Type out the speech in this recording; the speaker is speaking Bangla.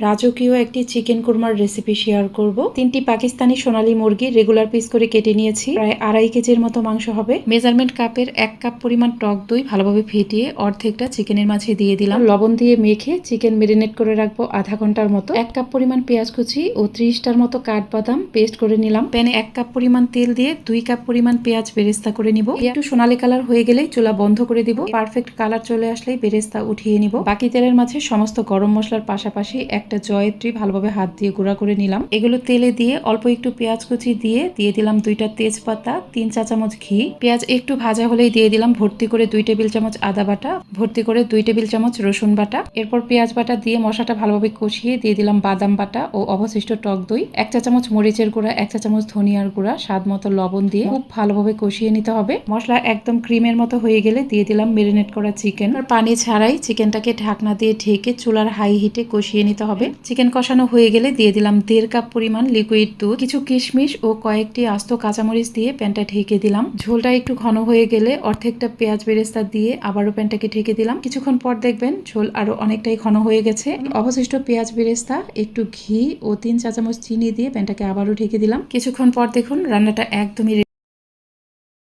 রাজকীয় একটি চিকেন কুরমার রেসিপি শেয়ার করব। তিনটি পাকিস্তানি সোনালি মুরগি রেগুলার পিস করে কেটে নিয়েছি। প্রায় আড়াই কেজির মতো মাংস হবে। মেজারমেন্ট কাপের এক কাপ পরিমাণ টক দই ভালোভাবে ফেটিয়ে অর্ধেকটা চিকেনের মাঝে দিয়ে দিলাম। লবণ দিয়ে মেখে চিকেন মেরিনেট করে রাখব আধা ঘণ্টার মতো। এক কাপ পরিমাণ পেঁয়াজ কুচি ও ত্রিশটার মতো কাঠবাদাম পেস্ট করে নিলাম। প্যানে এক কাপ পরিমাণ তেল দিয়ে দুই কাপ পরিমাণ পেঁয়াজ বেরেস্তা করে নিব। একটু সোনালি কালার হয়ে গেলেই চুলা বন্ধ করে দিব। পারফেক্ট কালার চলে আসলেই বেরেস্তা উঠিয়ে নিব। বাকি তেলের মাঝে সমস্ত গরম মশলার পাশাপাশি একটা জয়ত্রী ভালোভাবে হাত দিয়ে গুঁড়া করে নিলাম। এগুলো তেলে দিয়ে অল্প একটু পেঁয়াজ কুচি দিয়ে দিয়ে দিলাম দুইটা তেজপাতা, তিন চা চামচ ঘি। পেঁয়াজ একটু ভাজা হলেই দিয়ে দিলাম ভর্তি করে দুই টেবিল চামচ আদা বাটা, ভর্তি করে দুই টেবিল চামচ রসুন বাটা। এরপর পেঁয়াজ বাটা দিয়ে মশলাটা ভালোভাবে কষিয়ে দিয়ে দিলাম বাদাম বাটা ও অবশিষ্ট টক দই। এক চা চামচ মরিচের গুঁড়া, এক চা চামচ ধনিয়ার গুঁড়া, স্বাদ মতো লবণ দিয়ে খুব ভালোভাবে কষিয়ে নিতে হবে। মশলা একদম ক্রিমের মতো হয়ে গেলে দিয়ে দিলাম মেরিনেট করা চিকেন। আর পানি ছাড়াই চিকেনটাকে ঢাকনা দিয়ে ঢেকে চুলার হাই হিটে কষিয়ে নিতে হবে। চিকেন কষানো হয়ে গেলে দিয়ে দিলাম দেড় কাপ পরিমাণ লিকুইড দুধ, কিছু কিশমিশ ও কয়েকটি আস্ত কাঁচামরিচ দিয়ে প্যানটা ঢেকে দিলাম। ঝোলটা একটু ঘন হয়ে গেলে অর্ধেকটা পেঁয়াজ বেরেস্তা দিয়ে আবারও প্যানটাকে ঢেকে দিলাম। কিছুক্ষণ পর দেখবেন ঝোল আরও অনেকটাই ঘন হয়ে গেছে। অবশিষ্ট পেঁয়াজ বেরেস্তা, একটু ঘি ও তিন চা চামচ চিনি দিয়ে প্যানটাকে আবারও ঢেকে দিলাম। কিছুক্ষণ পর দেখুন রান্নাটা একদমই